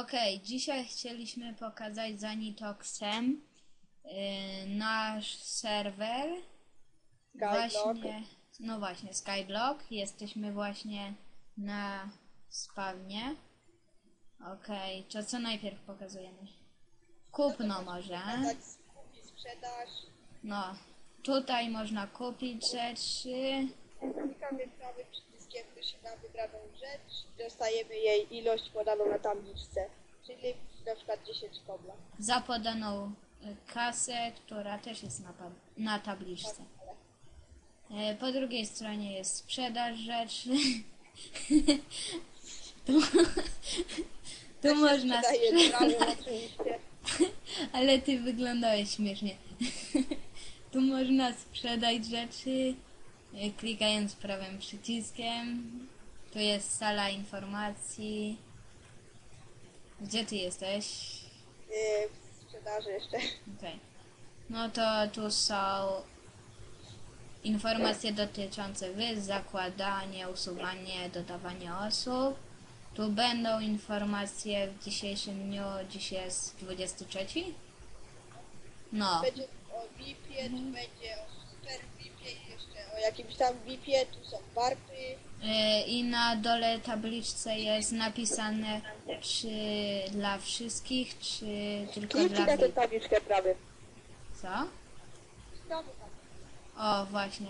Okej, dzisiaj chcieliśmy pokazać z Anitoxem yy, nasz serwer. Skyblock. Właśnie, no właśnie, Skyblock. Jesteśmy właśnie na spawnie. Okej, to co najpierw pokazujemy? Kupno może. Dać kupi sprzedaż. No, tutaj można kupić rzeczy. Prawym przyciskiem myszy na wybraną rzecz dostajemy jej ilość podaną na tabliczce. Czyli na przykład 10 kobla. za podaną y, kasę, która też jest na, pa- na tabliczce. E, Po drugiej stronie jest sprzedaż rzeczy. tu, tu można Daje sprzedać, oczywiście. ale ty wyglądałeś śmiesznie. tu można sprzedać rzeczy, e, klikając prawym przyciskiem. Tu jest sala informacji. Gdzie ty jesteś? Yy, w sprzedaży jeszcze. Okej. No to tu są informacje dotyczące wy, zakładanie, usuwanie, dodawanie osób. Tu będą informacje w dzisiejszym dniu, dziś jest 23. No, Będzie o VIP-ie, tu będzie o super VIP-ie i jeszcze o jakimś tam VIP-ie. Tu są warpy. y, i na dole tabliczce jest napisane, czy dla wszystkich, czy tylko Kliknij dla na tę VIP. tabliczkę prawy. Co? Znowu tam. O, właśnie.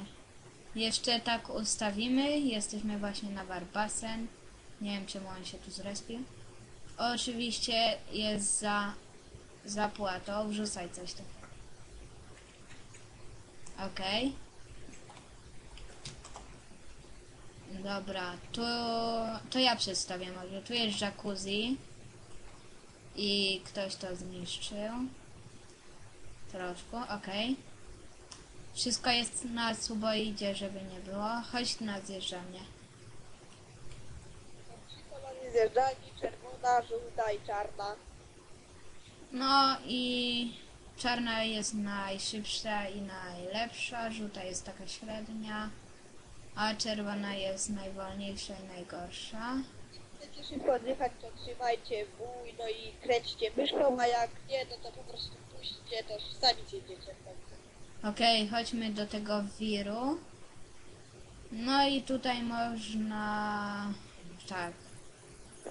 Jeszcze tak ustawimy. Jesteśmy właśnie na Warbasen. Nie wiem, czemu on się tu zrespił. Oczywiście jest za zapłatą. Wrzucaj coś tu. Okej. Dobra, to, to ja przedstawię może. Tu jest jacuzzi. I ktoś to zniszczył. Troszkę, okej. Wszystko jest na suboidzie, żeby nie było. Chodź na zjeżdżalnię. Kolory zjeżdżalni, czerwona, żółta i czarna. No i czarna jest najszybsza i najlepsza, żółta jest taka średnia, a czerwona jest najwolniejsza i najgorsza. Chcecie szybko odjechać, to trzymajcie W, no i kręćcie myszką, a jak nie, no to po prostu puśćcie, to sami jedziecie w końcu. Okej, chodźmy do tego wiru. No i tutaj można tak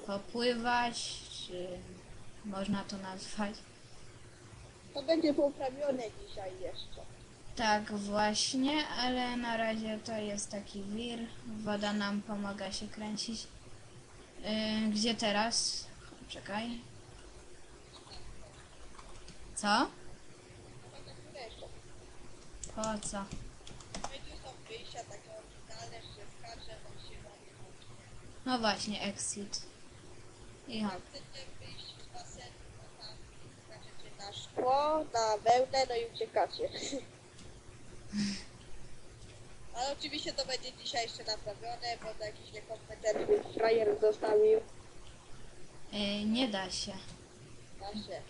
popływać, czy można to nazwać. To będzie poprawione dzisiaj jeszcze. Tak, właśnie, ale na razie to jest taki wir. Woda nam pomaga się kręcić. Yy, gdzie teraz? Czekaj. Co? Po co? No właśnie, exit. I hop. chcecie wyjść z basenu, to tam skaczecie na na wełnę, no i uciekacie. Ale oczywiście to będzie dzisiaj jeszcze naprawione, bo to jakiś niekompetentny frajer zostawił. Yy, nie da się, Da się.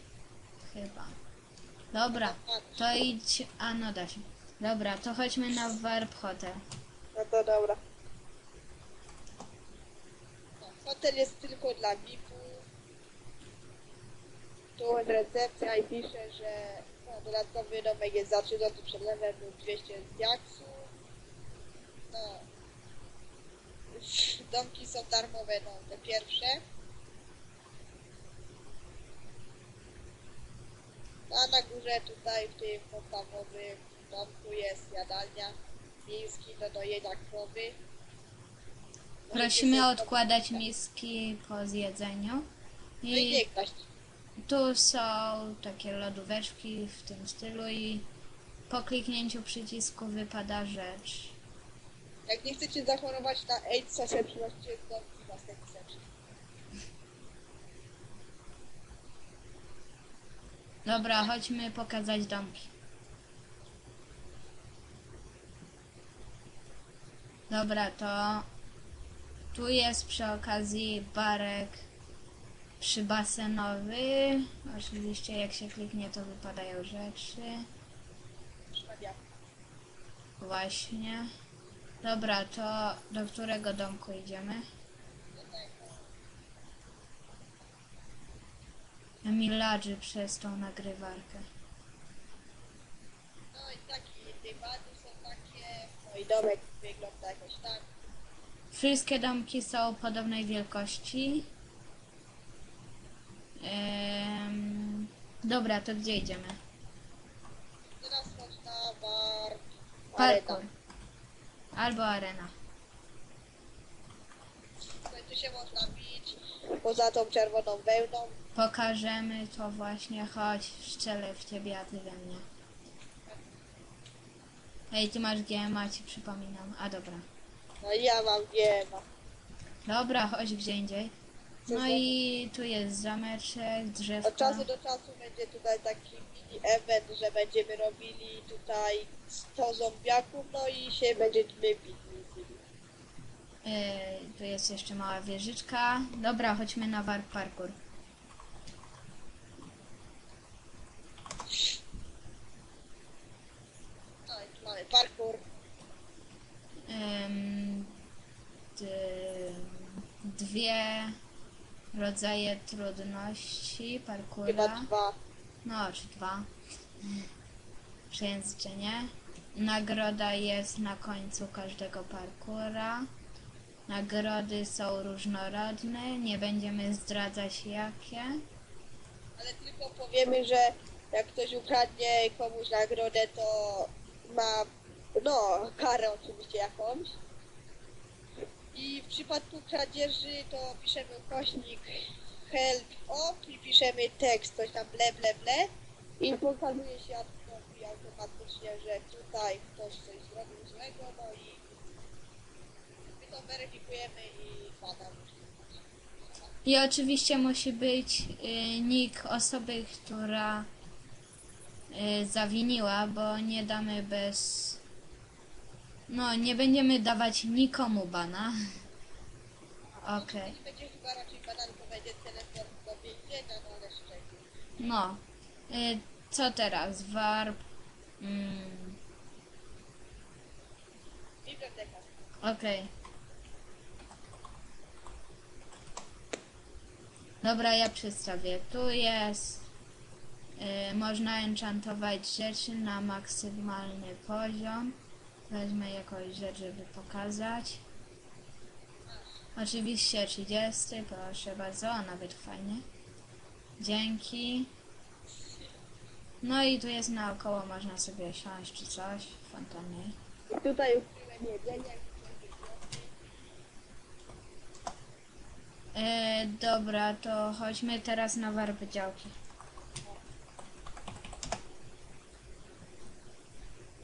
chyba. Dobra, to idź. A no da się. Dobra, to chodźmy na Warp Hotel. No to dobra. No, hotel jest tylko dla VIP-u. Tu recepcja i pisze, że no, dodatkowy domek jest za 3 zł przelewem lub 200 z jaksu. No. Domki są darmowe, no te pierwsze. A na górze tutaj w tym podstawowym domku jest jadalnia miejski do dojenia krowy. Prosimy odkładać miski po zjedzeniu. No i nie kraść. Tu są takie lodóweczki w tym stylu i po kliknięciu przycisku wypada rzecz. Jak nie chcecie zachorować na AIDS, to się przynoście do własnej pisarki. Dobra, chodźmy pokazać domki. Dobra, to tu jest przy okazji barek przybasenowy. Oczywiście jak się kliknie to wypadają rzeczy. Właśnie. Dobra, to do którego domku idziemy? Miladży przez tą nagrywarkę. No i taki, dywany są takie, no i domek wygląda jakoś tak. Wszystkie domki są podobnej wielkości. Dobra, to gdzie idziemy? Teraz można bar... Parkour. arena. Albo arena. Tutaj tu się można bić poza tą czerwoną wełną. Pokażemy to właśnie, chodź, szczelę w ciebie, a ty we mnie. Ej, ty masz GMA, ci przypominam. A dobra. No i ja mam wiema. Dobra, chodź gdzie indziej. No i tu jest zameczek, Od drzewka. czasu do czasu będzie tutaj taki mini event, że będziemy robili tutaj 100 zombiaków, no i się będziemy bić. Yy, tu jest jeszcze mała wieżyczka. Dobra, chodźmy na warp parkour. No i tu mamy parkour. Ym, d- dwie rodzaje trudności Chyba parkoura. dwa. No, czy dwa. Przejęzyczenie. Nagroda jest na końcu każdego parkura. Nagrody są różnorodne, nie będziemy zdradzać jakie. Ale tylko powiemy, że jak ktoś ukradnie komuś nagrodę, to ma, no, karę oczywiście jakąś. I w przypadku kradzieży to piszemy ukośnik help up i piszemy tekst, coś tam ble, ble, ble. I pokazuje się automatycznie, że tutaj ktoś coś zrobił złego, no i my to weryfikujemy i badamy. I oczywiście musi być y, nick osoby, która y, zawiniła, bo nie damy bez. No, nie będziemy dawać nikomu bana. Okej. Będzie chyba raczej do więzienia, no ale. No. Y, co teraz? Warp. Mm, Biblioteka. Okej. Dobra, ja przedstawię. Tu jest. y, można enchantować rzeczy na maksymalny poziom. Weźmę jakąś rzecz, żeby pokazać. Oczywiście 30, proszę bardzo, a nawet fajnie. Dzięki. No i tu jest naokoło, można sobie siąść czy coś. Fontannie. I tutaj jedzenie. E, dobra, to chodźmy teraz na warpy działki.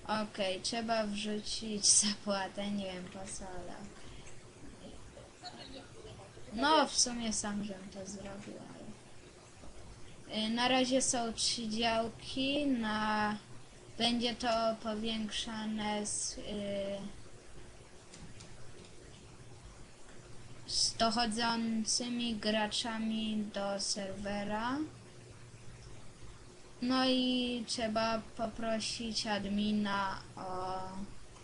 Okej, trzeba wrzucić zapłatę, nie wiem po co, ale... No, w sumie sam żem to zrobił, ale... E, Na razie są trzy działki, na... Będzie to powiększane z... y, z dochodzącymi graczami do serwera. No i trzeba poprosić admina o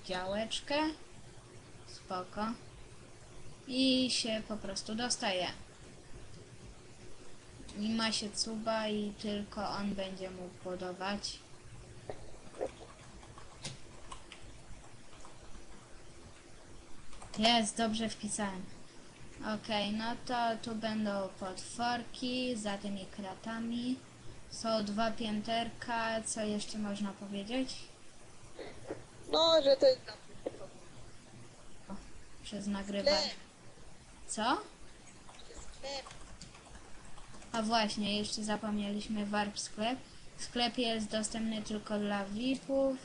działeczkę. Spoko. I się po prostu dostaje. I ma się cuba i tylko on będzie mógł budować. Jest, dobrze wpisałem. Okej, no to tu będą potworki za tymi kratami. Są dwa pięterka, co jeszcze można powiedzieć? No, że to jest Przez nagrywanie. Co? sklep. A właśnie, jeszcze zapomnieliśmy Warp Sklep. Sklep jest dostępny tylko dla VIP-ów.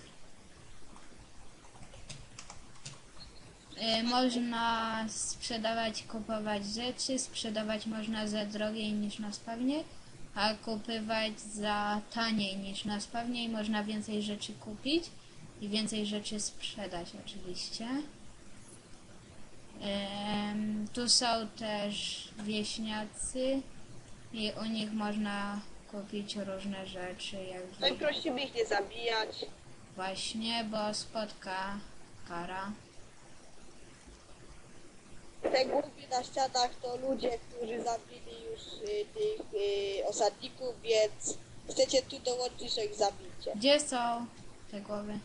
Y, Można sprzedawać kupować rzeczy. Sprzedawać można za drogiej niż na spawnie, a kupywać za taniej niż na spawnie i można więcej rzeczy kupić i więcej rzeczy sprzedać oczywiście. Em, tu są też wieśniacy i u nich można kupić różne rzeczy, jak No i widać. prosimy ich nie zabijać. Właśnie, bo spotka kara. Te głupie na ścianach to ludzie, którzy zabili już y, tych y, osadników, więc chcecie tu dołączyć, to ich zabijcie. Gdzie są te głowy?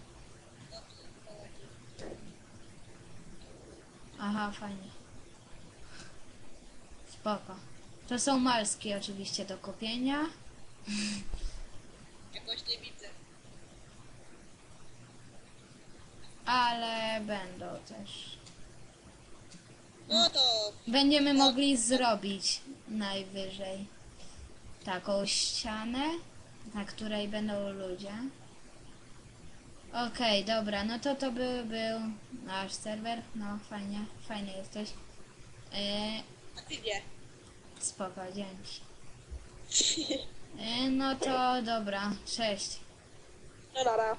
Aha, fajnie. Spoko. To są malskie oczywiście do kupienia. Jakoś nie widzę. Ale będą też. No to Będziemy mogli zrobić najwyżej taką ścianę, na której będą ludzie. Okej, dobra, no to to by był nasz serwer. No, fajnie, fajny jesteś. Yy, a ty nie. spoko, dzięki. Yy, no to dobra, cześć. No nara.